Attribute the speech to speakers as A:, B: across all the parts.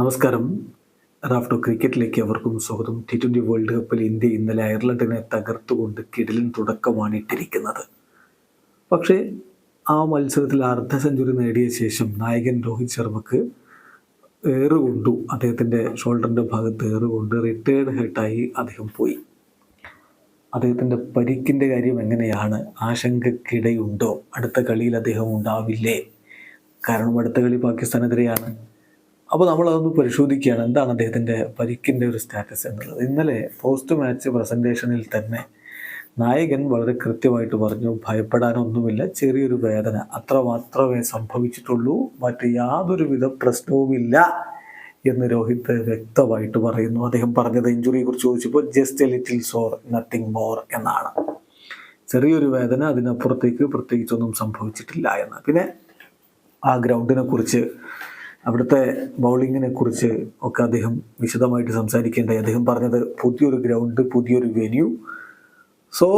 A: നമസ്കാരം. റാഫ്റ്റോ ക്രിക്കറ്റിലേക്ക് അവർക്കും സ്വാഗതം. ടി ട്വന്റി വേൾഡ് കപ്പിൽ ഇന്ത്യ ഇന്നലെ അയർലൻഡിനെ തകർത്തുകൊണ്ട് കിടിലൻ തുടക്കമാണ് ഇട്ടിരിക്കുന്നത്. പക്ഷേ ആ മത്സരത്തിൽ അർദ്ധ സെഞ്ചുറി നേടിയ ശേഷം നായകൻ രോഹിത് ശർമ്മക്ക് ഏറുകൊണ്ടു. അദ്ദേഹത്തിന്റെ ഷോൾഡറിന്റെ ഭാഗത്ത് ഏറുകൊണ്ട് റിട്ടയേർഡ് ഹെഡായി അദ്ദേഹം പോയി. അദ്ദേഹത്തിന്റെ പരിക്കിന്റെ കാര്യം എങ്ങനെയാണ്? ആശങ്കക്കിടയുണ്ടോ? അടുത്ത കളിയിൽ അദ്ദേഹം ഉണ്ടാവില്ലേ? കാരണം അടുത്ത കളി പാകിസ്ഥാനെതിരെയാണ് അപ്പോൾ നമ്മളതൊന്ന് പരിശോധിക്കുകയാണ്. എന്താണ് അദ്ദേഹത്തിന്റെ പരിക്കിന്റെ ഒരു സ്റ്റാറ്റസ് എന്നുള്ളത്? ഇന്നലെ പോസ്റ്റ് മാച്ച് പ്രസന്റേഷനിൽ തന്നെ നായകൻ വളരെ കൃത്യമായിട്ട് പറഞ്ഞു ഭയപ്പെടാനൊന്നുമില്ല. ചെറിയൊരു വേദന. അത്ര മാത്രമേ സംഭവിച്ചിട്ടുള്ളൂ. മറ്റ് യാതൊരുവിധ പ്രശ്നവുമില്ല. എന്ന് രോഹിത് വ്യക്തമായിട്ട് പറയുന്നു. അദ്ദേഹം പറഞ്ഞത് ഇഞ്ചുറിയെ കുറിച്ച് ചോദിച്ചപ്പോൾ just a little sore nothing more എന്നാണ്. ചെറിയൊരു വേദന അതിനപ്പുറത്തേക്ക് പ്രത്യേകിച്ചൊന്നും സംഭവിച്ചിട്ടില്ല എന്ന്. പിന്നെ ആ ഗ്രൗണ്ടിനെ കുറിച്ച് അവിടുത്തെ ബൗളിങ്ങിനെ കുറിച്ച് ഒക്കെ അദ്ദേഹം വിശദമായിട്ട് സംസാരിക്കേണ്ടായി. അദ്ദേഹം പറഞ്ഞത് പുതിയൊരു ഗ്രൗണ്ട് പുതിയൊരു വെന്യൂ. സോ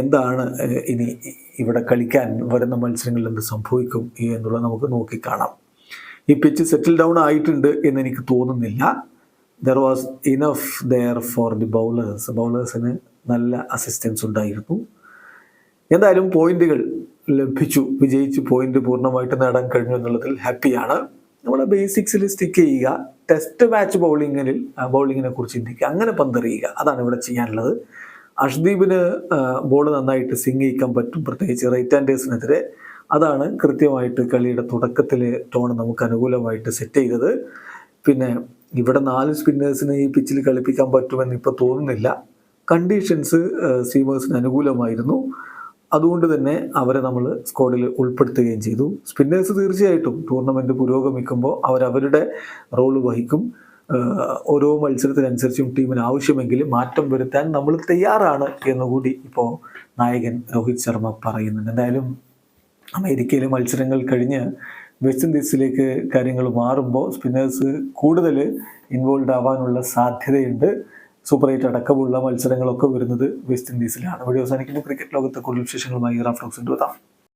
A: എന്താണ് ഇനി ഇവിടെ കളിക്കാൻ വരുന്ന മത്സരങ്ങളിൽ എന്ത് സംഭവിക്കും എന്നുള്ളത് നമുക്ക് നോക്കിക്കാണാം ഈ പിച്ച് സെറ്റിൽ ഡൗൺ ആയിട്ടുണ്ട് എന്ന് എനിക്ക് തോന്നുന്നില്ല. There was enough there for the bowlers ബൗളേഴ്സിന് നല്ല അസിസ്റ്റൻസ് ഉണ്ടായിരുന്നു. എന്തായാലും പോയിന്റുകൾ ലഭിച്ചു. വിജയിച്ചു പോയിന്റ് പൂർണമായിട്ട് നേടാൻ കഴിഞ്ഞു എന്നുള്ളതിൽ ഹാപ്പിയാണ് നമ്മുടെ ബേസിക്സിൽ സ്റ്റിക്ക് ചെയ്യുക. ടെസ്റ്റ് മാച്ച് ബൗളിങ്ങിൽ ബൗളിങ്ങിനെ കുറിച്ച് ചിന്തിക്കുക. അങ്ങനെ പന്തെറിയുക. അതാണ് ഇവിടെ ചെയ്യാനുള്ളത്. അഷ്ദീപിന് ബോൾ നന്നായിട്ട് സിംഗ് ചെയ്യിക്കാൻ പറ്റും. പ്രത്യേകിച്ച് റൈറ്റ് ഹാൻഡേഴ്സിനെതിരെ അതാണ് കൃത്യമായിട്ട് കളിയുടെ തുടക്കത്തിൽ ടോൺ നമുക്ക് അനുകൂലമായിട്ട് സെറ്റ് ചെയ്തത്. പിന്നെ ഇവിടെ നാല് സ്പിന്നേഴ്സിനെ ഈ പിച്ചിൽ കളിപ്പിക്കാൻ പറ്റുമെന്ന് ഇപ്പോൾ തോന്നുന്നില്ല. കണ്ടീഷൻസ് സീമേഴ്സിന് അനുകൂലമായിരുന്നു. അതുകൊണ്ട് തന്നെ അവരെ നമ്മൾ സ്ക്വാഡിൽ ഉൾപ്പെടുത്തുകയും ചെയ്തു. സ്പിന്നേഴ്സ് തീർച്ചയായിട്ടും ടൂർണമെന്റ് പുരോഗമിക്കുമ്പോൾ അവരവരുടെ റോൾ വഹിക്കും. ഓരോ മത്സരത്തിനനുസരിച്ചും ടീമിന് ആവശ്യമെങ്കിൽ മാറ്റം വരുത്താൻ നമ്മൾ തയ്യാറാണ് എന്നുകൂടി ഇപ്പോൾ നായകൻ രോഹിത് ശർമ്മ പറയുന്നുണ്ട്. എന്തായാലും അമേരിക്കയിലെ മത്സരങ്ങൾ കഴിഞ്ഞ് വെസ്റ്റ് ഇൻഡീസിലേക്ക് കാര്യങ്ങൾ മാറുമ്പോൾ സ്പിന്നേഴ്സ് കൂടുതൽ ഇൻവോൾവ് ആവാനുള്ള സാധ്യതയുണ്ട്. സൂപ്പർ എയ്റ്റ് അടക്കമുള്ള മത്സരങ്ങളൊക്കെ വരുന്നത് വെസ്റ്റ് ഇൻഡീസിലാണ് വീഡിയോ അവസാനിക്കുമ്പോൾ ക്രിക്കറ്റ് ലോകത്തെ കൂടുതൽ വിശേഷങ്ങളുമായി റാഫ്ലോക്സിന്റെ എത്താം